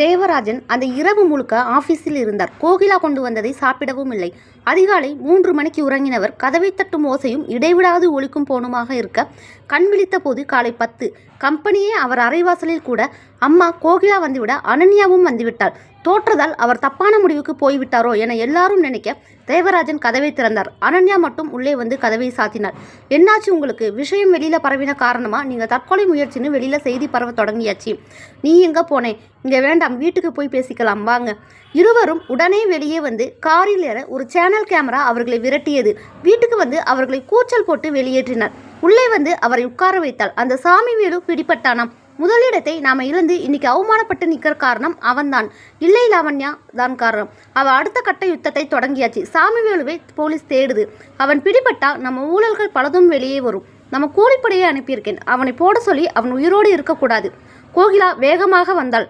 தேவராஜன் அந்த இரவு முழுக்க ஆபீஸில் இருந்தார். கோகிலா கொண்டு வந்ததை சாப்பிடவும் இல்லை. அதிகாலை மூன்று மணிக்கு உறங்கினவர் கதவை தட்டும் ஓசையும் இடைவிடாது ஒழிக்கும் போனுமாக இருக்க கண் விழித்த போது காலை பத்து. கம்பெனியே அவர் அரைவாசலில் கூட அம்மா கோகிலா வந்துவிட அனன்யாவும் வந்துவிட்டாள். தோற்றதால் அவர் தப்பான முடிவுக்கு போய்விட்டாரோ என எல்லாரும் நினைக்க தேவராஜன் கதவை திறந்தார். அனன்யா மட்டும் உள்ளே வந்து கதவை சாத்தினார். என்னாச்சு உங்களுக்கு? விஷயம் வெளியில் பரவின காரணமா? நீங்கள் தற்கொலை முயற்சின்னு வெளியில் செய்தி பரவ தொடங்கியாச்சு. நீ எங்கே போனேன் இங்கே வேண்டாம். வீட்டுக்கு போய் பேசிக்கலாம். வாங்க. இருவரும் உடனே வெளியே வந்து காரில் ஏற ஒரு சேனல் கேமரா அவர்களை விரட்டியது. வீட்டுக்கு வந்து அவர்களை கூச்சல் போட்டு வெளியேற்றினார். உள்ளே வந்து அவரை உட்கார வைத்தாள். அந்த சாமி வீடு பிடிப்பட்டானாம் முதலிடத்தை நாம் இழந்து இன்னைக்கு அவமானப்பட்டு நிற்கிற காரணம் அவன்தான். இல்லை லாவண்யா தான் காரணம். அவள் அடுத்த கட்ட யுத்தத்தை தொடங்கியாச்சு. சாமிவேலுவை போலீஸ் தேடுது. அவன் பிடிபட்டா நம்ம ஊழல்கள் பலதும் வெளியே வரும். நம்ம கூலிப்படையை அனுப்பியிருக்கேன். அவனை போட சொல்லி அவன் உயிரோடு இருக்கக்கூடாது. கோகிலா வேகமாக வந்தாள்.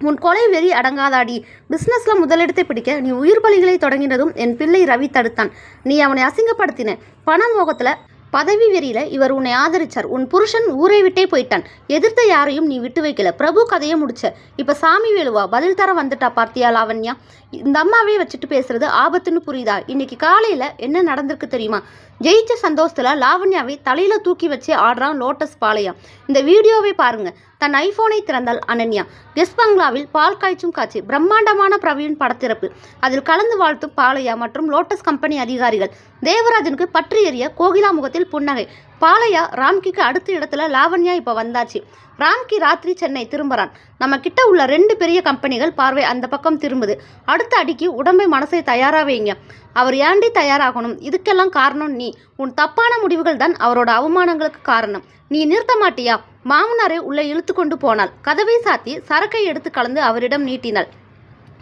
உன் கொலை வெறி அடங்காதாடி. பிஸ்னஸில் முதலிடத்தை பிடிக்க நீ உயிர் பலிகளை தொடங்கினதும் என் பிள்ளை ரவி தடுத்தான். நீ அவனை அசிங்கப்படுத்தின. பண மோகத்தில் பதவி வெறியில் இவர் உன்னை ஆதரிச்சார். உன் புருஷன் ஊரை விட்டே போயிட்டான். எதிர்த்த யாரையும் நீ விட்டு வைக்கல. பிரபு கதையை முடிச்ச. இப்போ சாமி வேலுவா பதில் தர வந்துட்டா பார்த்தியா லாவண்யா? இந்த அம்மாவே வச்சுட்டு பேசுறது ஆபத்துன்னு புரியுதா? இன்னைக்கு காலையில் என்ன நடந்திருக்கு தெரியுமா? ஜெயிச்ச சந்தோஷத்தில் லாவண்யாவை தலையில் தூக்கி வச்சு ஆடுறான் லோட்டஸ் பாளையம். இந்த வீடியோவை பாருங்கள் தன் ஐஃபோனை திறந்தால் அனன்யா. கெஸ் பங்களாவில் பால் காய்ச்சும் காட்சி. பிரம்மாண்டமான பிரவியின் படத்திறப்பு. அதில் கலந்து வாழ்த்தும் பாலையா மற்றும் லோட்டஸ் கம்பெனி அதிகாரிகள். தேவராஜனுக்கு பற்றி எறிய கோகிலா முகத்தில் புன்னகை. பாலையா ராம்கிக்கு அடுத்த இடத்துல லாவண்யா இப்போ வந்தாச்சு. ராம்கி ராத்திரி சென்னை திரும்புகிறான் நம்ம கிட்ட உள்ள ரெண்டு பெரிய கம்பெனிகள் பார்வை அந்த பக்கம் திரும்புது. அடுத்த அடிக்கு உடம்பை மனசை தயாராக வைங்க. அவர் ஏண்டி தயாராகணும்? இதுக்கெல்லாம் காரணம் நீ. உன் தப்பான முடிவுகள் தான் அவரோட அவமானங்களுக்கு காரணம். நீ நிறுத்த மாட்டியா? மாமனாரை உள்ளே இழுத்து கொண்டு போனாள். கதவை சாத்தி சரக்கை எடுத்து கலந்து அவரிடம் நீட்டினாள்.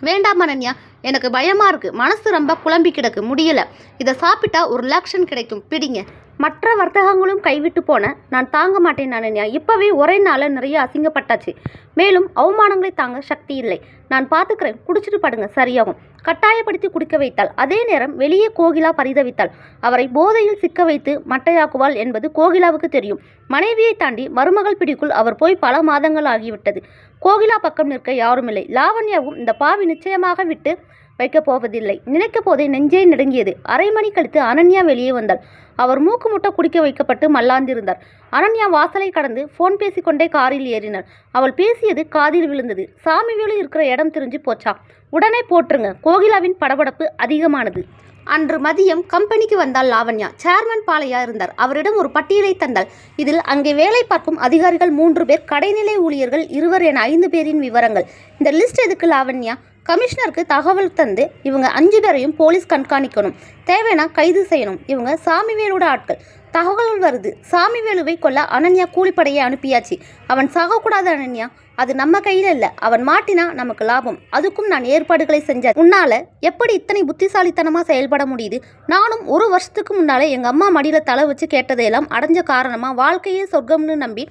வேண்டாம் அனன்யா எனக்கு பயமாக இருக்குது மனசு ரொம்ப குழம்பி கிடக்கு. முடியல. இதை சாப்பிட்டா ஒரு ரிலாக்ஷன் கிடைக்கும். பிடிங்க. மற்ற வர்த்தகங்களும் கைவிட்டு போன நான் தாங்க மாட்டேன் அனன்யா. இப்போவே ஒரே நாளில் நிறைய அசிங்கப்பட்டாச்சு. மேலும் அவமானங்களை தாங்க சக்தி இல்லை. நான் பார்த்துக்கிறேன் குடிச்சிட்டு படுங்க. சரியாகும். கட்டாயப்படுத்தி குடிக்க வைத்தாள். அதே நேரம் வெளியே கோகிலா பரிதவித்தாள். அவரை போதையில் சிக்க வைத்து மட்டையாக்குவாள் என்பது கோகிலாவுக்கு தெரியும். மனைவியை தாண்டி மருமகள் பிடிக்குள் அவர் போய் பல மாதங்கள் ஆகிவிட்டது. கோகிலா பக்கம் நிற்க யாருமில்லை. லாவண்யாவும் இந்த பாவி நிச்சயமாக விட்டு வைக்கப் போவதில்லை. நினைக்க போதே நெஞ்சே நடுங்கியது. அரை மணி கழித்து அனன்யா வெளியே வந்தாள். அவர் மூக்கு முட்டை குடிக்க வைக்கப்பட்டு மல்லாந்திருந்தார். அனன்யா வாசலை கடந்து ஃபோன் பேசிக்கொண்டே காரில் ஏறினார் அவள் பேசியது காதில் விழுந்தது. சாமிவேலு இருக்கிற இடம் தெரிஞ்சு போச்சா? உடனே போட்டுருங்க கோகிலாவின் படபடப்பு அதிகமானது. அன்று மதியம் கம்பெனிக்கு வந்தால் லாவண்யா. சேர்மன் பாலையா இருந்தார். அவரிடம் ஒரு பட்டியலை தந்தாள். இதில் அங்கே வேலை பார்க்கும் அதிகாரிகள் மூன்று பேர் கடைநிலை ஊழியர்கள் இருவர் என ஐந்து பேரின் விவரங்கள். இந்த லிஸ்ட் எதுக்கு லாவண்யா? கமிஷனருக்கு தகவல் தந்து இவங்க அஞ்சு பேரையும் போலீஸ் கண்காணிக்கணும். தேவைன்னா கைது செய்யணும். இவங்க சாமிவேலோட ஆட்கள். தகவல் வருது. சாமிவேலுவை கொல்ல அனன்யா கூலிப்படையை அனுப்பியாச்சு. அவன் சாகக்கூடாது அனன்யா அது நம்ம கையில் இல்லை. அவன் மாட்டினா நமக்கு லாபம். அதுக்கும் நான் ஏற்பாடுகளை செஞ்சேன். உன்னால எப்படி இத்தனை புத்திசாலித்தனமாக செயல்பட முடியுது? நானும் ஒரு வருஷத்துக்கு முன்னாலே எங்கள் அம்மா மடியில் தலை வச்சு கேட்டதையெல்லாம் அடைஞ்ச காரணமாக வாழ்க்கையே சொர்க்கம்னு நம்பி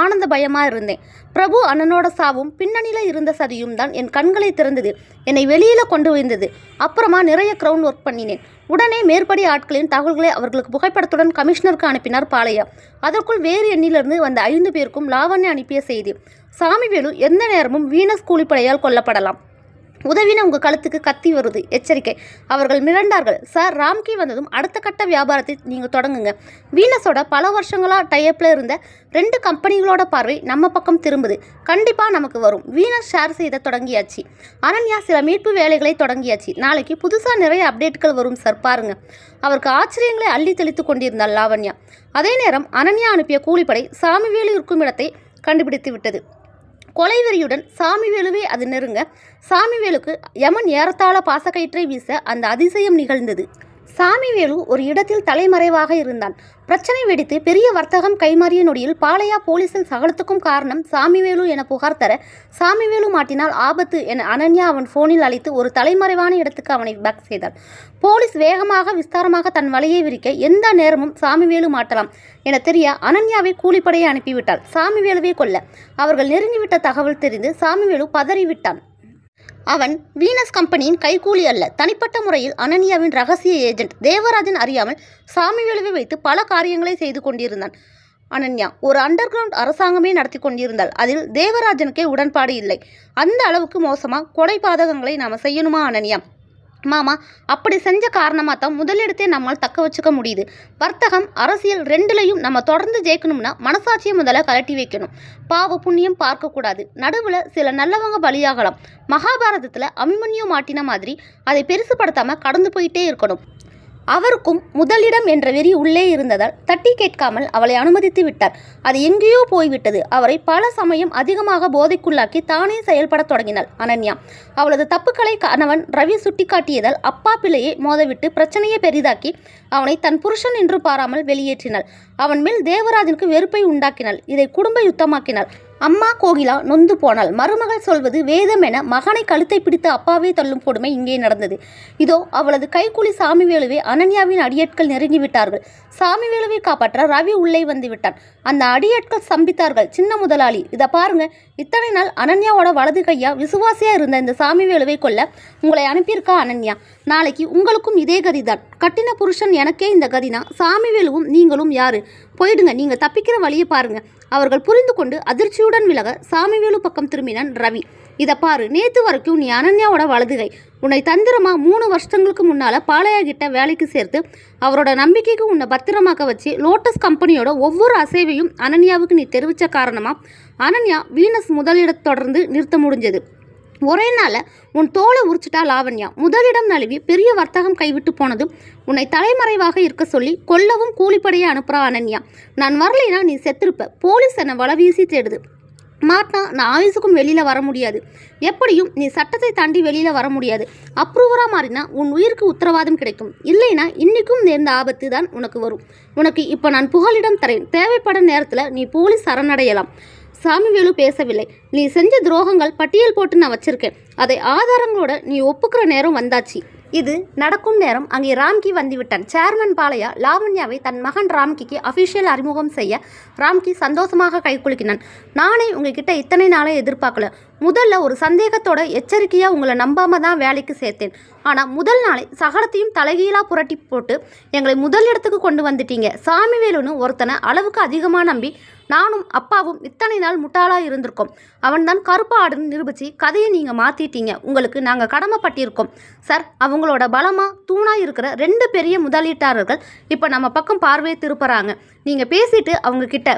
ஆனந்த பயமாக இருந்தேன். பிரபு அண்ணனோட சாவும் பின்னணியில் இருந்த சதியும் தான் என் கண்களை திறந்தது. என்னை வெளியில் கொண்டு வந்தது. அப்புறமா நிறைய க்ரௌண்ட் ஒர்க் பண்ணினேன். உடனே மேற்படி ஆட்களின் தகவல்களை அவர்களுக்கு புகைப்படத்துடன் கமிஷனருக்கு அனுப்பினார் பாலையா அதற்குள் வேறு எண்ணிலிருந்து வந்த ஐந்து பேருக்கும் லாவண்யா அனுப்பிய செய்தி. சாமிவேலு எந்த நேரமும் வீனஸ் கூலிப்படையால் கொல்லப்படலாம். உதவின உங்கள் கழுத்துக்கு கத்தி வருது. எச்சரிக்கை. அவர்கள் மிரண்டார்கள். சார் ராம்கி வந்ததும் அடுத்த கட்ட வியாபாரத்தை நீங்கள் தொடங்குங்க. வீனஸோட பல வருஷங்களாக டைப்பில் இருந்த ரெண்டு கம்பெனிகளோட பார்வை நம்ம பக்கம் திரும்புது. கண்டிப்பாக நமக்கு வரும். வீனஸ் ஷேர் செய்த தொடங்கியாச்சு. அனன்யா சில மீட்பு வேலைகளை தொடங்கியாச்சு. நாளைக்கு புதுசாக நிறைய அப்டேட்கள் வரும் சார். பாருங்க. அவருக்கு ஆச்சரியங்களை அள்ளி தெளித்து கொண்டிருந்தாள் லாவண்யா. அதே நேரம் அனன்யா அனுப்பிய கூலிப்படை சாமிவேலு இருக்கும் இடத்தை கண்டுபிடித்து விட்டது. கொலைவெறியுடன் சாமிவேலுவே அது நெருங்க சாமிவேலுக்கு யமன் ஏறத்தாழ பாசக்கயிற்றை வீச அந்த அதிசயம் நிகழ்ந்தது. சாமிவேலு ஒரு இடத்தில் தலைமறைவாக இருந்தான். பிரச்சனை வெடித்து பெரிய வர்த்தகம் கைமாறிய நொடியில் பாளையா போலீசில் சகலத்துக்கும் காரணம் சாமிவேலு என புகார் தர சாமிவேலு மாட்டினால் ஆபத்து என அனன்யா அவன் போனில் அழைத்து ஒரு தலைமறைவான இடத்துக்கு அவனை பேக் செய்தார் போலீஸ் வேகமாக விஸ்தாரமாக தன் வலையை விரிக்க எந்த நேரமும் சாமிவேலு மாட்டலாம் என தெரிய அனன்யாவை கூலிப்படையை அனுப்பிவிட்டாள். சாமிவேலுவை கொல்ல அவர்கள் நெருங்கிவிட்ட தகவல் தெரிந்து சாமிவேலு பதறிவிட்டான். அவன் வீனஸ் கம்பெனியின் கைக்கூலி அல்ல. தனிப்பட்ட முறையில் அனன்யாவின் ரகசிய ஏஜென்ட் தேவராஜன் அறியாமல் சாமிவேலுவை வைத்து பல காரியங்களை செய்து கொண்டிருந்தான். அனன்யா ஒரு அண்டர் கிரவுண்ட் அரசாங்கமே நடத்தி கொண்டிருந்தால் அதில் தேவராஜனுக்கே உடன்பாடு இல்லை. அந்த அளவுக்கு மோசமாக கொலை பாதகங்களை நாம் செய்யணுமா அனன்யா? மாமா அப்படி செஞ்ச காரணமாக தான் முதலிடத்தை நம்மால் தக்க வச்சுக்க முடியுது. வர்த்தகம் அரசியல் ரெண்டுலையும் நம்ம தொடர்ந்து ஜெயிக்கணும்னா மனசாட்சியை முதல்ல கலட்டி வைக்கணும். பாவ புண்ணியம் பார்க்கக்கூடாது. நடுவில் சில நல்லவங்க பலியாகலாம். மகாபாரதத்தில் அபிமன்யு மாட்டின மாதிரி அதை பெருசுப்படுத்தாமல் கடந்து போயிட்டே இருக்கணும். அவருக்கும் முதலிடம் என்ற வெறி உள்ளே இருந்ததால் தட்டி கேட்காமல் அவளை அனுமதித்து விட்டார். அது எங்கேயோ போய்விட்டது. அவரை பல சமயம் அதிகமாக போதைக்குள்ளாக்கி தானே செயல்படத் தொடங்கினாள் அனன்யா. அவளது தப்புக்களை கணவன் ரவி சுட்டிக்காட்டியதால் அப்பா பிள்ளையை மோதவிட்டு பிரச்சனையை பெரிதாக்கி அவனை தன் புருஷன் என்று பாராமல் வெளியேற்றினாள். அவன் மேல் தேவராஜனுக்கு வெறுப்பை உண்டாக்கினாள். இதை குடும்ப யுத்தமாக்கினாள். அம்மா கோகிலா நொந்து போனாள். மருமகள் சொல்வது வேதம் என மகனை கழுத்தை பிடித்து அப்பாவே தள்ளும் கொடுமை இங்கே நடந்தது. இதோ அவளது கைக்கூலி சாமிவேலுவை அனன்யாவின் அடியட்கள் நெருங்கிவிட்டார்கள் சாமிவேலுவை காப்பாற்ற ரவி உள்ளே வந்து விட்டான். அந்த அடியட்கள் சம்பித்தார்கள். சின்ன முதலாளி இதை பாருங்க இத்தனை நாள் அனன்யாவோட வலது கையா விசுவாசியா இருந்த இந்த சாமிவேலுவை கொல்ல உங்களை அனுப்பியிருக்கா அனன்யா? நாளைக்கு உங்களுக்கும் இதே கதிதான். கட்டின புருஷன் எனக்கே இந்த கதினா. சாமிவேலுவும் நீங்களும் யாரு? போயிடுங்க நீங்க தப்பிக்கிற வழியை பாருங்க. அவர்கள் புரிந்து கொண்டு அதிர்ச்சியுடன் விலக சாமிவேலு பக்கம் திரும்பினான் ரவி. இதை பாரு நேத்து வரைக்கும் நீ அனன்யாவோட வலதுகை. உன்னை தந்திரமா மூணு வருஷங்களுக்கு முன்னால பாளையா கிட்ட வேலைக்கு சேர்த்து அவரோட நம்பிக்கைக்கு உன்னை பத்திரமாக்க வச்சு லோட்டஸ் கம்பெனியோட ஒவ்வொரு அசைவையும் அனன்யாவுக்கு நீ தெரிவித்த காரணமா அனன்யா வீனஸ் முதலிடத் தொடர்ந்து நிறுத்த முடிஞ்சது. ஒரே நாளில் உன் தோலை உரிச்சிட்டா லாவண்யா. முதலிடம் நழுவி பெரிய வர்த்தகம் கைவிட்டு போனதும் உன்னை தலைமறைவாக இருக்க சொல்லி கொல்லவும் கூலிப்படையை அனுப்புறா அனன்யா. நான் வரலைனா நீ செத்திருப்ப. போலீஸ் என்னை வலை வீசி தேடுது. மாட்டினா நான் ஆயுசுக்கும் வெளியில் வர முடியாது. எப்படியும் நீ சட்டத்தை தாண்டி வெளியில் வர முடியாது. அப்ரூவராக மாறினா உன் உயிருக்கு உத்தரவாதம் கிடைக்கும். இல்லைனா இன்றைக்கும் நேர்ந்த ஆபத்து தான் உனக்கு வரும். உனக்கு இப்போ நான் புகலிடம் தரேன். தேவைப்படும் நேரத்தில் நீ போலீஸ் சரணடையலாம். சாமிவேலு பேசவில்லை. நீ செஞ்ச துரோகங்கள் பட்டியல் போட்டு நான் வச்சிருக்கேன். அதை ஆதாரங்களோட நீ ஒப்புக்கிற நேரம் வந்தாச்சு. இது நடக்கும் நேரம் அங்கே ராம்கி வந்துவிட்டான். சேர்மன் பாலையா லாவண்யாவை தன் மகன் ராம்கிக்கு அஃபிஷியல் அறிமுகம் செய்ய ராம்கி சந்தோஷமாக கைக்குலுக்கினான் நானே உங்ககிட்ட இத்தனை நாளே எதிர்பார்க்கல. முதல்ல ஒரு சந்தேகத்தோட எச்சரிக்கையாக உங்களை நம்பாம தான் வேலைக்கு சேர்த்தேன். ஆனால் முதல் நாளை சகலத்தையும் தலைகீழாக புரட்டி போட்டு எங்களை முதல் இடத்துக்கு கொண்டு வந்துட்டீங்க. சாமிவேலுன்னு ஒருத்தனை அளவுக்கு அதிகமாக நம்பி நானும் அப்பாவும் இத்தனை நாள் முட்டாளாக இருந்திருக்கோம். அவன்தான் கருப்பு ஆடுன்னு நிரூபித்து கதையை நீங்கள் மாற்றிட்டீங்க உங்களுக்கு நாங்கள் கடமைப்பட்டிருக்கோம். சார் அவங்களோட பலமாக தூணாக இருக்கிற ரெண்டு பெரிய முதலீட்டாளர்கள் இப்போ நம்ம பக்கம் பார்வையை திருப்புறாங்க. நீங்கள் பேசிட்டு அவங்க கிட்ட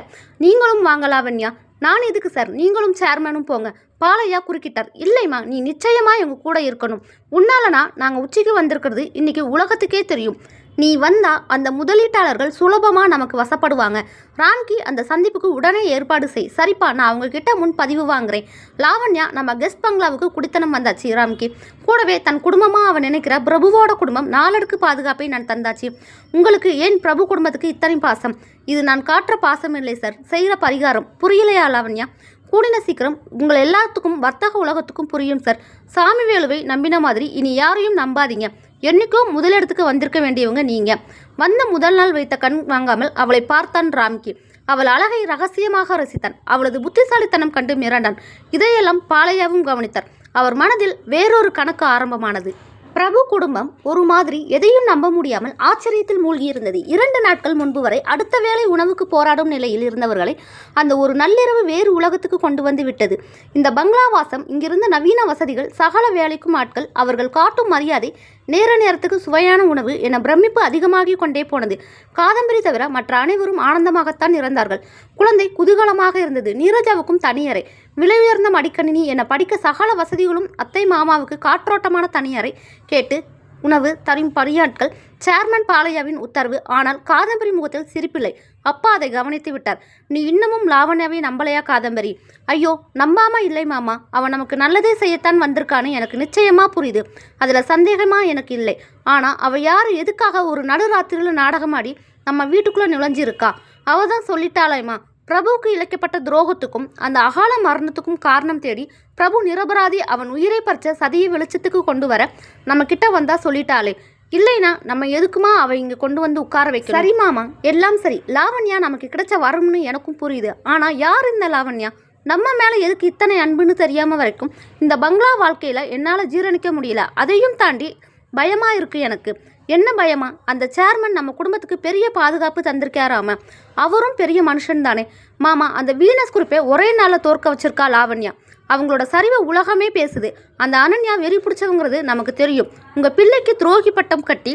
நீங்களும் வாங்கலாவன்யா நான் எதுக்கு சார்? நீங்களும் சேர்மனும் போங்க. பாலையா குறுக்கிட்டார். இல்லைம்மா நீ நிச்சயமாக எங்கள் கூட இருக்கணும். உன்னாலனா நாங்கள் உச்சிக்கு வந்திருக்கிறது இன்றைக்கி உலகத்துக்கே தெரியும். நீ வந்தால் அந்த முதலீட்டாளர்கள் சுலபமாக நமக்கு வசப்படுவாங்க. ராம்கி அந்த சந்திப்புக்கு உடனே ஏற்பாடு செய். சரிப்பா நான் அவங்கக்கிட்ட முன் பதிவு வாங்குறேன். லாவண்யா நம்ம கெஸ்ட் பங்களாவுக்கு குடித்தனம் வந்தாச்சு ராம்கி. கூடவே தன் குடும்பமாக அவன் நினைக்கிற பிரபுவோட குடும்பம் நாலடுக்கு பாதுகாப்பை நான் தந்தாச்சு. உங்களுக்கு ஏன் பிரபு குடும்பத்துக்கு இத்தனை பாசம்? இது நான் காட்டுற பாசம் இல்லை சார். செய்கிற பரிகாரம். புரியலையா லாவண்யா? கூடின சீக்கிரம் உங்கள் எல்லாத்துக்கும் வர்த்தக உலகத்துக்கும் புரியும் சார். சாமி வேலுவை நம்பின மாதிரி இனி யாரையும் நம்பாதீங்க. என்னைக்கோ முதலிடத்துக்கு வந்திருக்க வேண்டியவங்க நீங்கள் வந்த முதல் நாள் வைத்த கண் வாங்காமல் அவளை பார்த்தான் ராம்கி. அவள் அழகை ரகசியமாக ரசித்தான். அவளது புத்திசாலித்தனம் கண்டு மிரண்டான். இதையெல்லாம் பாலையாவும் கவனித்தார். அவர் மனதில் வேறொரு கணக்கு ஆரம்பமானது. பிரபு குடும்பம் ஒரு மாதிரி எதையும் நம்ப முடியாமல் ஆச்சரியத்தில் மூழ்கியிருந்தது. இரண்டு நாட்கள் முன்பு வரை அடுத்த வேளை உணவுக்கு போராடும் நிலையில் இருந்தவர்களை அந்த ஒரு நள்ளிரவு வேறு உலகத்துக்கு கொண்டு வந்து விட்டது. இந்த பங்களா வாசம் இங்கிருந்த நவீன வசதிகள் சகல வேலைக்கும் ஆட்கள் அவர்கள் காட்டும் மரியாதை நேர நேரத்துக்கு சுவையான உணவு என பிரமிப்பு அதிகமாகிக் கொண்டே போனது. காதம்பரி தவிர மற்ற அனைவரும் ஆனந்தமாகத்தான் இருந்தார்கள் குழந்தை குதூகலமாக இருந்தது. நீரஜாவுக்கும் தனியறை. விலை உயர்ந்த மடிக்கணினி என படிக்க சகல வசதிகளும் அத்தை மாமாவுக்கு காற்றோட்டமான தனியறை கேட்டு உணவு தரும் பணியாட்கள் சேர்மன் பாலையாவின் உத்தரவு. ஆனால் காதம்பரி முகத்தில் சிரிப்பில்லை. அப்பா அதை கவனித்து விட்டார். நீ இன்னமும் லாவண்யாவை நம்பலையா காதம்பரி? ஐயோ நம்பாமா இல்லை மாமா. அவன் நமக்கு நல்லதே செய்யத்தான் வந்திருக்கான்னு எனக்கு நிச்சயமா புரியுது. அதில் சந்தேகமா எனக்கு இல்லை. ஆனால் அவள் யார்? எதுக்காக ஒரு நடுராத்திரியில் நாடகமாடி நம்ம வீட்டுக்குள்ளே நுழைஞ்சிருக்கா? அவள் தான் சொல்லிட்டாளேம்மா. பிரபுவுக்கு இழைக்கப்பட்ட துரோகத்துக்கும் அந்த அகால மரணத்துக்கும் காரணம் தேடி பிரபு நிரபராதி அவன் உயிரை பறிச்ச சதியை வெளிச்சத்துக்கு கொண்டு வர நம்ம கிட்ட வந்தா சொல்லிட்டாளே. இல்லைனா நம்ம எதுக்குமா அவ இங்க கொண்டு வந்து உட்கார வைக்க சரி மாமா. எல்லாம் சரி. லாவண்யா நமக்கு கிடைச்ச வரம்னு எனக்கும் புரியுது. ஆனா யார் இந்த லாவண்யா? நம்ம மேல எதுக்கு இத்தனை அன்புன்னு தெரியாம வரைக்கும் இந்த பங்களா வாழ்க்கையில என்னால ஜீரணிக்க முடியல. அதையும் தாண்டி பயமா இருக்கு எனக்கு. என்ன பயமா? அந்த சேர்மன் நம்ம குடும்பத்துக்கு பெரிய பாதுகாப்பு தந்திருக்காராம அவரும் பெரிய மனுஷன் தானே. மாமா அந்த வீனஸ் குரூப்பை ஒரே நாளில் தோற்க வச்சிருக்கா லாவண்யா. அவங்களோட சரிவை உலகமே பேசுது. அந்த அனன்யா வெறி பிடிச்சவங்கிறது நமக்கு தெரியும். உங்கள் பிள்ளைக்கு துரோகி பட்டம் கட்டி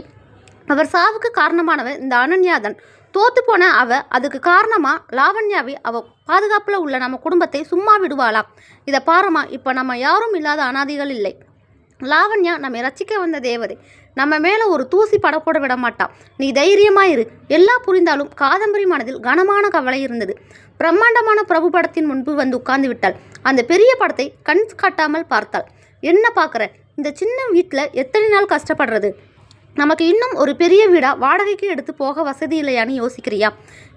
அவர் சாவுக்கு காரணமானவன் இந்த அனன்யா தான். தோத்து போன அவ அதுக்கு காரணமா லாவண்யாவை அவ பாதுகாப்பில் உள்ள நம்ம குடும்பத்தை சும்மா விடுவாளா? இதை பாருமா இப்போ நம்ம யாரும் இல்லாத அனாதிகள் இல்லை. லாவண்யா நம்மை ரசிக்க வந்த தேவதை நம்ம மேலே ஒரு தூசி படப்போட விட மாட்டான். நீ தைரியமாக இரு. எல்லா புரிந்தாலும் காதம்பரி மனதில் கனமான கவலை இருந்தது. பிரம்மாண்டமான பிரபு படத்தின் முன்பு வந்து உட்கார்ந்து விட்டாள். அந்த பெரிய படத்தை கண் காட்டாமல் பார்த்தாள். என்ன பார்க்குற இந்த சின்ன வீட்டில் எத்தனை நாள் கஷ்டப்படுறது? நமக்கு இன்னும் ஒரு பெரிய வீடாக வாடகைக்கு எடுத்து போக வசதி இல்லையான்னு யோசிக்கிறியா?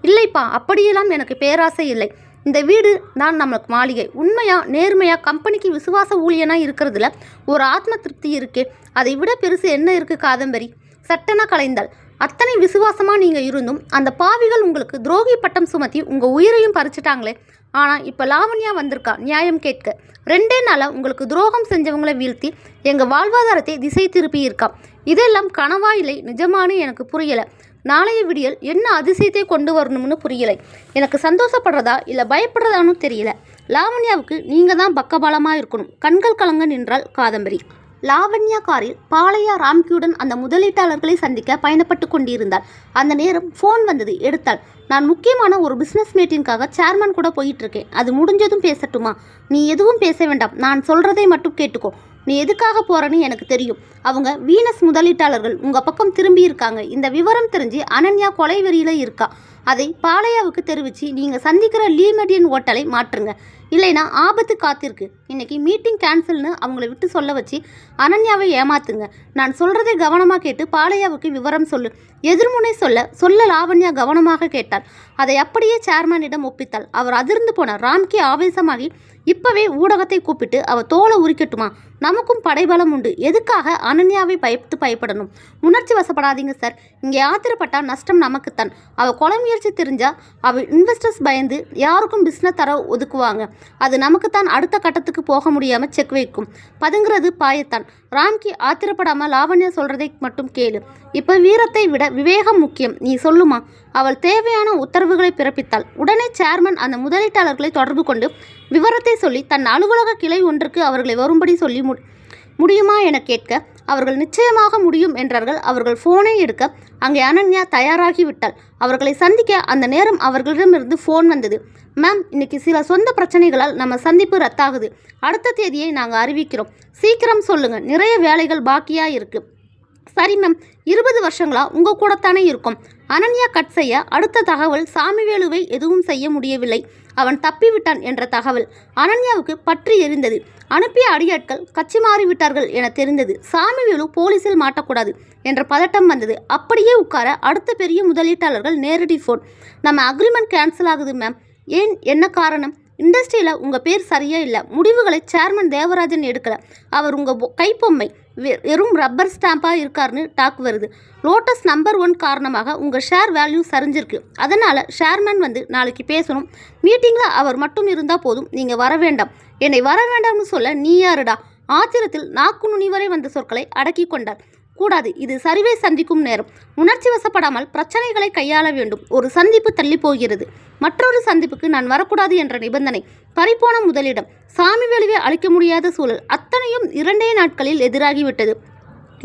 இல்லைப்பா அப்படியெல்லாம் எனக்கு பேராசை இல்லை. இந்த வீடு தான் நம்மளுக்கு மாளிகை. உண்மையாக நேர்மையாக கம்பெனிக்கு விசுவாச ஊழியனாக இருக்கிறதுல ஒரு ஆத்ம திருப்தி இருக்கே. அதை விட பெருசு என்ன இருக்குது காதம்பரி? சட்டென கலைந்தாள் அத்தனை விசுவாசமாக நீங்கள் இருந்தும் அந்த பாவிகள் உங்களுக்கு துரோகி பட்டம் சுமத்தி உங்கள் உயிரையும் பறிச்சிட்டாங்களே. ஆனால் இப்போ லாவண்யா வந்திருக்கா நியாயம் கேட்க. ரெண்டே நாளாக உங்களுக்கு துரோகம் செஞ்சவங்களை வீழ்த்தி எங்கள் வாழ்வாதாரத்தை திசை திருப்பியிருக்கா இதெல்லாம் கனவா இல்லை நிஜமானு எனக்கு புரியல. நாளைய விடியல் என்ன அதிசயத்தை கொண்டு வரணும்னு புரியலை. எனக்கு சந்தோஷப்படுறதா இல்லை பயப்படுறதான்னு தெரியல. லாவண்யாவுக்கு நீங்கள் தான் பக்கபலமாக இருக்கணும். கண்கள் கலங்க நின்றாள் காதம்பரி. லாவண்யா காரில் பாளையா ராம்கியுடன் அந்த முதலீட்டாளர்களை சந்திக்க பயணப்பட்டு கொண்டிருந்தாள். அந்த நேரம் ஃபோன் வந்தது எடுத்தாள். நான் முக்கியமான ஒரு பிஸ்னஸ் மீட்டிங்காக சேர்மன் கூட போயிட்டு இருக்கேன். அது முடிஞ்சதும் பேசட்டுமா? நீ எதுவும் பேச வேண்டாம். நான் சொல்கிறதை மட்டும் கேட்டுக்கோ. நீ எதுக்காக போறன்னு எனக்கு தெரியும். அவங்க வீனஸ் முதலீட்டாளர்கள் உங்க பக்கம் திரும்பி இருக்காங்க இந்த விவரம் தெரிஞ்சு அனன்யா கொலை வெறியில் இருக்கா. அதை பாளையாவுக்கு தெரிவித்து நீங்கள் சந்திக்கிற லீமெடியன் ஹோட்டலை மாற்றுங்க. இல்லைனா ஆபத்து காத்திருக்கு. இன்னைக்கு மீட்டிங் கேன்சல்னு அவங்கள விட்டு சொல்ல வச்சு அனன்யாவை ஏமாத்துங்க. நான் சொல்கிறதை கவனமாக கேட்டு பாளையாவுக்கு விவரம் சொல்லு. எதிர்முனை சொல்ல சொல்ல லாவண்யா கவனமாக கேட்டாள். அதை அப்படியே சேர்மனிடம் ஒப்பித்தாள். அவர் அதிர்ந்து போனார். ராம்கி ஆவேசமாகி இப்பவே ஊடகத்தை கூப்பிட்டு அவ தோலை உரிக்கட்டுமா? நமக்கும் படைபலம் உண்டு. எதுக்காக அனன்யாவை பயப்பட்டு பயப்படணும்? உணர்ச்சி வசப்படாதீங்க சார். இங்கே ஆத்திரப்பட்டால் நஷ்டம் நமக்குத்தான் அவள் கொலை முயற்சி தெரிஞ்சால் அவள் இன்வெஸ்டர்ஸ் பயந்து யாருக்கும் பிஸ்னஸ் தர ஒதுக்குவாங்க. அது நமக்குத்தான் அடுத்த கட்டத்துக்கு போக முடியாமல் செக் வைக்கும். பதுங்கிறது பாயத்தான். ராம்கி ஆத்திரப்படாம லாவண்யா சொல்றதை மட்டும் கேளு. இப்ப வீரத்தை விட விவேகம் முக்கியம். நீ சொல்லுமா? அவள் தேவையான உத்தரவுகளை பிறப்பித்தாள். உடனே சேர்மன் அந்த முதலீட்டாளர்களை தொடர்பு கொண்டு விவரத்தை சொல்லி தன் அலுவலக கிளை ஒன்றுக்கு அவர்களை வரும்படி சொல்லி மு முடியுமா என கேட்க அவர்கள் நிச்சயமாக முடியும் என்றார்கள். அவர்கள் ஃபோனை எடுக்க அங்கே அனன்யா தயாராகிவிட்டாள். அவர்களை சந்திக்க அந்த நேரம் அவர்களிடமிருந்து ஃபோன் வந்தது. மேம் இன்னைக்கு சில சொந்த பிரச்சனைகளால் நம்ம சந்திப்பு ரத்தாகுது. அடுத்த தேதியை நாங்கள் அறிவிக்கிறோம். சீக்கிரம் சொல்லுங்கள் நிறைய வேலைகள் பாக்கியாக இருக்குது சரி மேம் இருபது வருஷங்களா உங்கள் கூடத்தானே இருக்கும். அனன்யா கட் செய்ய அடுத்த தகவல் சாமிவேலுவை எதுவும் செய்ய முடியவில்லை. அவன் தப்பிவிட்டான் என்ற தகவல் அனன்யாவுக்கு பற்றி எரிந்தது. அனுப்பிய அடியாட்கள் கட்சி மாறிவிட்டார்கள் என தெரிந்தது. சாமிவேலு போலீசில் மாட்டக்கூடாது என்ற பதட்டம் வந்தது. அப்படியே உட்கார அடுத்த பெரிய முதலீட்டாளர்கள் நேரடி ஃபோன் நம்ம அக்ரிமெண்ட் கேன்சல் ஆகுது மேம் ஏன்? என்ன காரணம்? இண்டஸ்ட்ரியில் உங்கள் பேர் சரியாக இல்லை. முடிவுகளை சேர்மன் தேவராஜன் எடுக்கலை. அவர் உங்கள் கைப்பொம்மை வெ- வெறும் ரப்பர் ஸ்டாம்பாக இருக்காருன்னு டாக் வருது. லோட்டஸ் நம்பர் ஒன் காரணமாக உங்கள் ஷேர் வேல்யூ சரிஞ்சிருக்கு. அதனால் ஷேர்மேன் வந்து நாளைக்கு பேசணும். மீட்டிங்கில் அவர் மட்டும் இருந்தால் போதும். நீங்கள் வர வேண்டாம். என்னை வர வேண்டாம்னு சொல்ல நீ யாருடா? ஆத்திரத்தில் நாக்கு நுனி வரை வந்த சொற்களை அடக்கி கொண்டார். கூடாது. இது சரிவை சந்திக்கும் நேரம். உணர்ச்சி வசப்படாமல் பிரச்சனைகளை கையாள வேண்டும். ஒரு சந்திப்பு தள்ளி போகிறது. மற்றொரு சந்திப்புக்கு நான் வரக்கூடாது என்ற நிபந்தனை. பறிப்போன முதலிடம். சாமி வெளிவே அளிக்க முடியாத சூழல் அத்தனையும் இரண்டே நாட்களில் எதிராகிவிட்டது.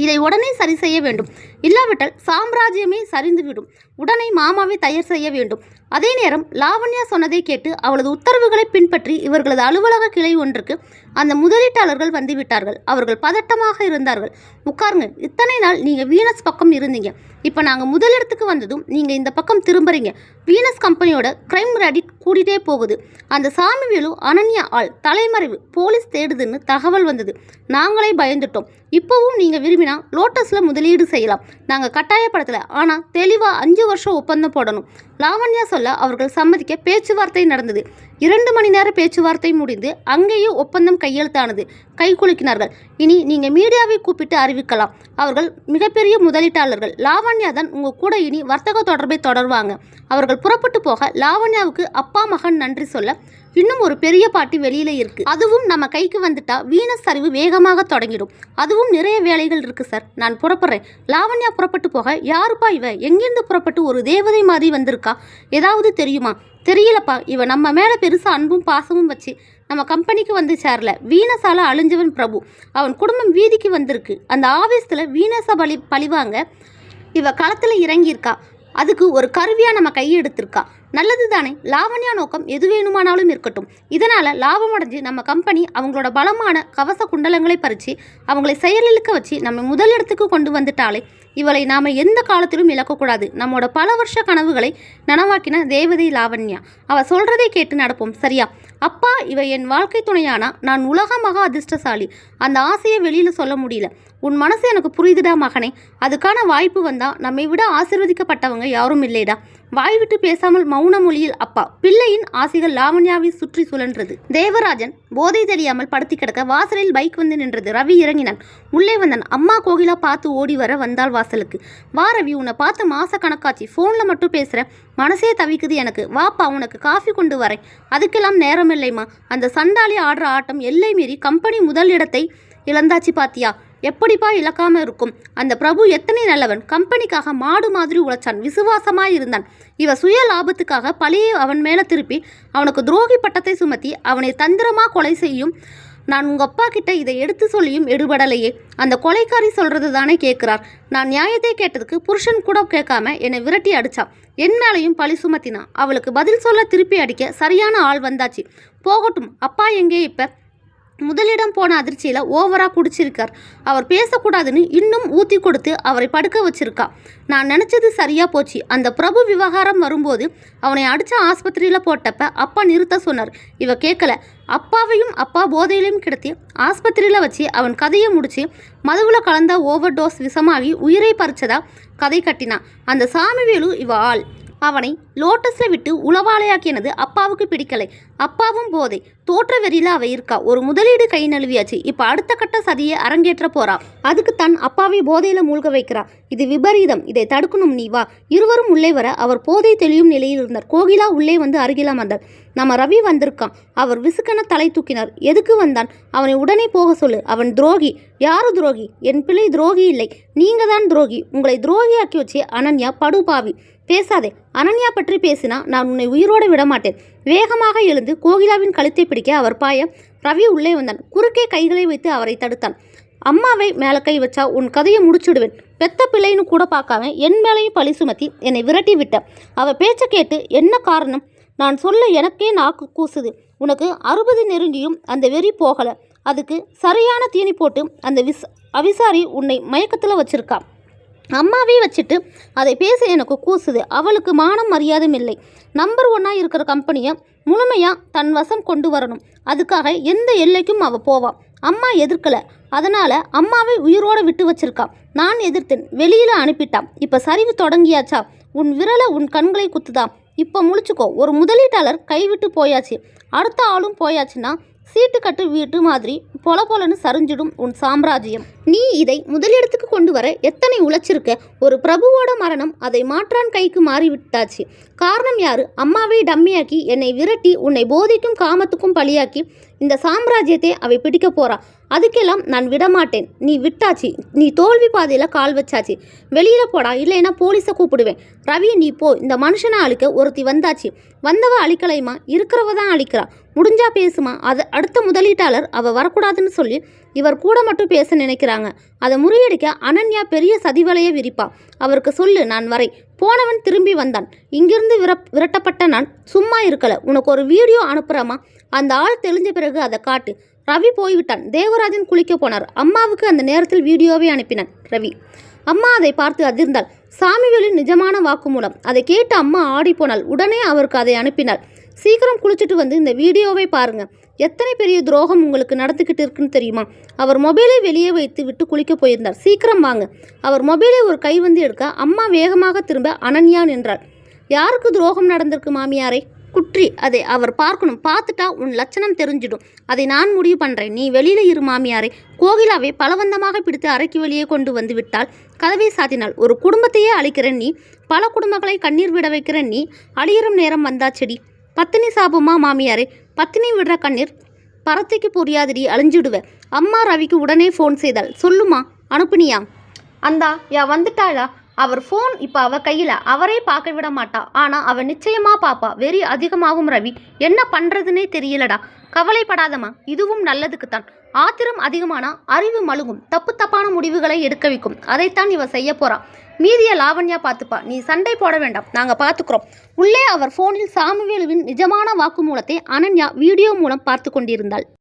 இதை உடனே சரி செய்ய வேண்டும். இல்லாவிட்டால் சாம்ராஜ்யமே சரிந்துவிடும். உடனே மாமாவை தயார் செய்ய வேண்டும். அதே நேரம் லாவண்யா சொன்னதை கேட்டு அவளது உத்தரவுகளை பின்பற்றி இவர்களது அலுவலக கிளை ஒன்றுக்கு அந்த முதலீட்டாளர்கள் வந்துவிட்டார்கள். அவர்கள் பதட்டமாக இருந்தார்கள். உட்காருங்க இத்தனை நாள் நீங்கள் வீனஸ் பக்கம் இருந்தீங்க. இப்போ நாங்கள் முதலிடத்துக்கு வந்ததும் நீங்கள் இந்த பக்கம் திரும்புறீங்க. வீனஸ் கம்பெனியோட கிரைம் ரெடிட் கூடிட்டே போகுது. அந்த சாமிவேலு அனன்யா ஆள் தலைமறைவு போலீஸ் தேடுதுன்னு தகவல் வந்தது. நாங்களே பயந்துட்டோம். இப்போவும் நீங்கள் விரும்பினா லோட்டஸில் முதலீடு செய்யலாம். நாங்கள் கட்டாயப்படுத்தலை. ஆனால் தெளிவாக அஞ்சு வருஷம் ஒப்பந்தம் போடணும். லாவண்யா சொல்ல அவர்கள் சம்மதிக்க பேச்சுவார்த்தை நடந்தது. இரண்டு மணி நேர பேச்சுவார்த்தை முடிந்து அங்கேயே ஒப்பந்தம் கையெழுத்தானது. கை குலுக்கினார்கள். இனி நீங்கள் மீடியாவை கூப்பிட்டு அறிவிக்கலாம். அவர்கள் மிகப்பெரிய முதலீட்டாளர்கள். லாவண்யா தான் உங்கள் கூட இனி வர்த்தக தொடர்பை தொடர்வாங்க. அவர்கள் புறப்பட்டு போக லாவண்யாவுக்கு அப்பா மகன் நன்றி சொல்ல இன்னும் ஒரு பெரிய பாட்டி வெளியில இருக்கு. அதுவும் நம்ம கைக்கு வந்துட்டா வீண சரிவு வேகமாக தொடங்கிடும். அதுவும் நிறைய வேலைகள் இருக்கு சார். நான் புறப்படுறேன். லாவண்யா புறப்பட்டு போக யாருப்பா இவ? எங்கிருந்து புறப்பட்டு ஒரு தேவதை மாதிரி வந்திருக்கா? ஏதாவது தெரியுமா? தெரியலப்பா. இவன் நம்ம மேலே பெருசாக அன்பும் பாசமும் வச்சு நம்ம கம்பெனிக்கு வந்து சேரல. வீனஸால அழிஞ்சவன் பிரபு. அவன் குடும்பம் வீதிக்கு வந்திருக்கு. அந்த ஆவேசத்தில் வீனஸை பலி பழிவாங்க. இவ களத்தில் இறங்கியிருக்கா. அதுக்கு ஒரு கருவியாக நம்ம கையெடுத்திருக்கா நல்லது தானே. லாவண்யா நோக்கம் எது வேணுமானாலும் இருக்கட்டும். இதனால் லாபம் அடைஞ்சு நம்ம கம்பெனி அவங்களோட பலமான கவச குண்டலங்களை பறித்து அவங்களை செயலிழுக்க வச்சு நம்ம முதலிடத்துக்கு கொண்டு வந்துட்டாலே இவளை நாம் எந்த காலத்திலும் இழக்கக்கூடாது. நம்மோட பல வருஷ கனவுகளை நனவாக்கின தேவதை லாவண்யா. அவள் சொல்கிறதை கேட்டு நடப்போம். சரியா? அப்பா இவ என் வாழ்க்கை துணையானா? நான் உலக மகா அதிர்ஷ்டசாலி. அந்த ஆசையை வெளியில் சொல்ல முடியல. உன் மனசு எனக்கு புரியுதுடா மகனே. அதுக்கான வாய்ப்பு வந்தா நம்மை விட ஆசிர்வதிக்கப்பட்டவங்க யாரும் இல்லைடா. வாய் விட்டு பேசாமல் மௌன மொழியில் அப்பா பிள்ளையின் ஆசைகள் லாவண்யாவை சுற்றி சுழன்றது. தேவராஜன் போதை தெரியாமல் படுத்தி கிடக்க வாசலில் பைக் வந்து நின்றது. ரவி இறங்கினான். உள்ளே வந்தான். அம்மா கோகிலா பார்த்து ஓடி வர வந்தாள் வாசலுக்கு. வா ரவி உன்னை பார்த்து மாச கணக்காச்சு. ஃபோனில் மட்டும் பேசுகிற மனசே தவிக்குது எனக்கு. வாப்பா உனக்கு காஃபி கொண்டு வரேன். அதுக்கெல்லாம் நேரம் இல்லைம்மா. அந்த சண்டாளி ஆடுற ஆட்டம் எல்லை மீறி கம்பெனி முதல் இடத்தை இழந்தாச்சு பாத்தியா? எப்படிப்பா இழக்காமல் இருக்கும்? அந்த பிரபு எத்தனை நல்லவன்? கம்பெனிக்காக மாடு மாதிரி உழைச்சான் விசுவாசமாக இருந்தான். இவ சுய லாபத்துக்காக பழியை அவன் மேலே திருப்பி அவனுக்கு துரோகி பட்டத்தை சுமத்தி அவனை தந்திரமாக கொலை செய்யும். நான் உங்கள் அப்பா கிட்ட இதை எடுத்து சொல்லியும் எடுபடலையே. அந்த கொலைக்காரி சொல்கிறது தானே கேட்குறார் நான் நியாயத்தை கேட்டதுக்கு புருஷன் கூட கேட்காம என்னை விரட்டி அடித்தான் என் மேலையும் பழி சுமத்தினான் அவளுக்கு பதில் சொல்ல திருப்பி அடிக்க சரியான ஆள் வந்தாச்சு. போகட்டும் அப்பா எங்கே இப்போ? முதலிடம் போன அதிர்ச்சியில் ஓவராக குடிச்சிருக்கார். அவர் பேசக்கூடாதுன்னு இன்னும் ஊற்றி கொடுத்து அவரை படுக்க வச்சிருக்கா. நான் நினச்சது சரியாக போச்சு. அந்த பிரபு விவகாரம் வரும்போது அவனை அடித்த ஆஸ்பத்திரியில் போட்டப்ப அப்பா நிறுத்த சொன்னார். இவ கேட்கல அப்பாவையும் அப்பா போதையிலையும் கிடத்தி ஆஸ்பத்திரியில் வச்சு அவன் கதையை முடித்து மதுவில் கலந்த ஓவர் டோஸ் விஷமாகி உயிரை பறிச்சதா கதை கட்டினான் அந்த சாமிவேலு இவ ஆள். அவனை லோட்டஸில் விட்டு உளவாளையாக்கினது அப்பாவுக்கு பிடிக்கலை. அப்பாவும் போதை. தோற்ற வெறியில் அவ இருக்கா. ஒரு முதலீடு கை நழுவியாச்சு. இப்போ அடுத்த கட்ட சதியை அரங்கேற்ற போறா. அதுக்கு தன் அப்பாவை போதையில் மூழ்க வைக்கிறா. இது விபரீதம். இதை தடுக்கணும் நீ வா. இருவரும் உள்ளே வர அவர் போதை தெளியும் நிலையில் இருந்தார். கோகிலா உள்ளே வந்து அருகில் அமர்ந்தார் நம்ம ரவி வந்திருக்கான். அவர் விசுக்கென தலை தூக்கினார். எதுக்கு வந்தான்? அவனை உடனே போக சொல்லு. அவன் துரோகி. யாரு துரோகி? என் பிள்ளை துரோகி இல்லை. நீங்க தான் துரோகி. உங்களை துரோகியாக்கி வச்சு அனன்யா படுபாவி. பேசாதே. அனன்யா பற்றி பேசினா நான் உன்னை உயிரோடு விடமாட்டேன். வேகமாக எழுந்து கோகிலாவின் கழுத்தை பிடிக்க அவர் பாய ரவி உள்ளே வந்தான். குறுக்கே கைகளை வைத்து அவரை தடுத்தான். அம்மாவை மேலே கை வச்சா உன் கதையை முடிச்சுடுவேன். பெத்த பிள்ளைன்னு கூட பார்க்காம என் மேலேயும் பழி சுமத்தி என்னை விரட்டி விட்ட. அவ பேச்சை கேட்டு என்ன காரணம்? நான் சொல்ல எனக்கே நாக்கு கூசுது. உனக்கு அறுபது நெருங்கியும் அந்த வெறி போகலை. அதுக்கு சரியான தீனி போட்டு அந்த விஸ் அவிசாரி உன்னை மயக்கத்தில் வச்சிருக்கான் அம்மாவே வச்சுட்டு அதை பேச எனக்கு கூசுது. அவளுக்கு மானம் மரியாதையும் இல்லை. நம்பர் ஒன்னாக இருக்கிற கம்பெனியை முழுமையாக தன் வசம் கொண்டு வரணும். அதுக்காக எந்த எல்லைக்கும் அவள் போவாள் அம்மா எதிர்க்கல. அதனால் அம்மாவை உயிரோடு விட்டு வச்சிருக்கான் நான் எதிர்த்தேன். வெளியில் அனுப்பிட்டான் இப்போ சரிவு தொடங்கியாச்சா? உன் விரலை உன் கண்களை குத்துதா? இப்போ முழிச்சுக்கோ. ஒரு முதலீட்டாளர் கைவிட்டு போயாச்சு. அடுத்த ஆளும் போயாச்சுன்னா சீட்டு கட்டு வீட்டு மாதிரி பொல பொலன்னு சரிஞ்சிடும் உன் சாம்ராஜ்யம். நீ இதை முதலிடத்துக்கு கொண்டு வர எத்தனை உழைச்சிருக்க? ஒரு பிரபுவோட மரணம் அதை மாற்றான் கைக்கு மாறிவிட்டாச்சு. காரணம் யாரு? அம்மாவை டம்மியாக்கி என்னை விரட்டி உன்னை போதைக்கும் காமத்துக்கும் பலியாக்கி இந்த சாம்ராஜ்யத்தை அவை பிடிக்க போறா. அதுக்கெல்லாம் நான் விடமாட்டேன். நீ விட்டாச்சு. நீ தோல்வி பாதையில் கால் வச்சாச்சு. வெளியில் போடா இல்லைன்னா போலீஸை கூப்பிடுவேன். ரவி நீ போ. இந்த மனுஷனை அழிக்க ஒருத்தி வந்தாச்சு. வந்தவ அழிக்கலைமா இருக்கிறவ தான் அழிக்கிறா. முடிஞ்சா பேசுமா. அது அடுத்த முதலீட்டாளர் அவள் வரக்கூடாதுன்னு சொல்லி இவர் கூட மட்டும் பேச நினைக்கிறாங்க. அதை முறியடிக்க அனன்யா பெரிய சதிவலையை விரிப்பா. அவருக்கு சொல்லு நான் வரை போனவன் திரும்பி வந்தான். இங்கிருந்து விர விரட்டப்பட்ட நான் சும்மா இருக்கலை. உனக்கு ஒரு வீடியோ அனுப்புகிறமா அந்த ஆள் தெளிஞ்ச பிறகு அதை காட்டு. ரவி போய்விட்டான். தேவராஜன் குளிக்க போனார். அம்மாவுக்கு அந்த நேரத்தில் வீடியோவை அனுப்பினான் ரவி. அம்மா அதை பார்த்து அதிர்ந்தாள். சாமிவேலின் நிஜமான வாக்குமூலம் அதை கேட்டு அம்மா ஆடிப்போனாள் உடனே அவருக்கு அதை அனுப்பினாள். சீக்கிரம் குளிச்சுட்டு வந்து இந்த வீடியோவை பாருங்க. எத்தனை பெரிய துரோகம் உங்களுக்கு நடந்துக்கிட்டு இருக்குன்னு தெரியுமா? அவர் மொபைலை வெளியே வைத்து விட்டு குளிக்க போயிருந்தார். சீக்கிரம் வாங்க. அவர் மொபைலை ஒரு கை வந்து எடுக்க அம்மா வேகமாக திரும்ப அனன்யா நின்றாள். யாருக்கு துரோகம் நடந்திருக்கு மாமியாரை? குற்றி அதை அவர் பார்க்கணும். பார்த்துட்டா உன் லட்சணம் தெரிஞ்சிடும். அதை நான் முடிவு பண்ணுறேன் நீ வெளியில இரு மாமியாரே. கோகிலாவை பலவந்தமாக பிடித்து அறைக்கு வெளியே கொண்டு வந்து விட்டால் கதவை சாத்தினாள். ஒரு குடும்பத்தையே அழிக்கிற நீ. பல குடும்பங்களை கண்ணீர் விட வைக்கிற நீ. அழியிறும் நேரம் வந்தாச்செடி பத்தினி சாபமா மாமியாரே? பத்தினி விடுற கண்ணீர். பரத்தைக்கு புரியாதடி அழிஞ்சிடுவ. அம்மா ரவிக்கு உடனே ஃபோன் செய்தாள். சொல்லுமா அனுப்புனியா? அந்தா யா வந்துட்டாளா? அவர் ஃபோன் இப்போ அவ கையில் அவரே பார்க்க விட மாட்டா. ஆனால் அவன் நிச்சயமாக பாப்பா. வெறி அதிகமாகும் ரவி. என்ன பண்ணுறதுனே தெரியலடா. கவலைப்படாதம்மா. இதுவும் நல்லதுக்கு தான் ஆத்திரம் அதிகமானா அறிவு மழுகும் தப்பு தப்பான முடிவுகளை எடுக்க வைக்கும். அதைத்தான் இவ செய்ய போறா. மீதிய லாவண்யா பார்த்துப்பா. நீ சண்டை போட வேண்டாம். நாங்கள் பார்த்துக்குறோம் உள்ளே அவர் ஃபோனில் சாமுவேலுவின் நிஜமான வாக்குமூலத்தை அனன்யா வீடியோ மூலம் பார்த்து கொண்டிருந்தாள்.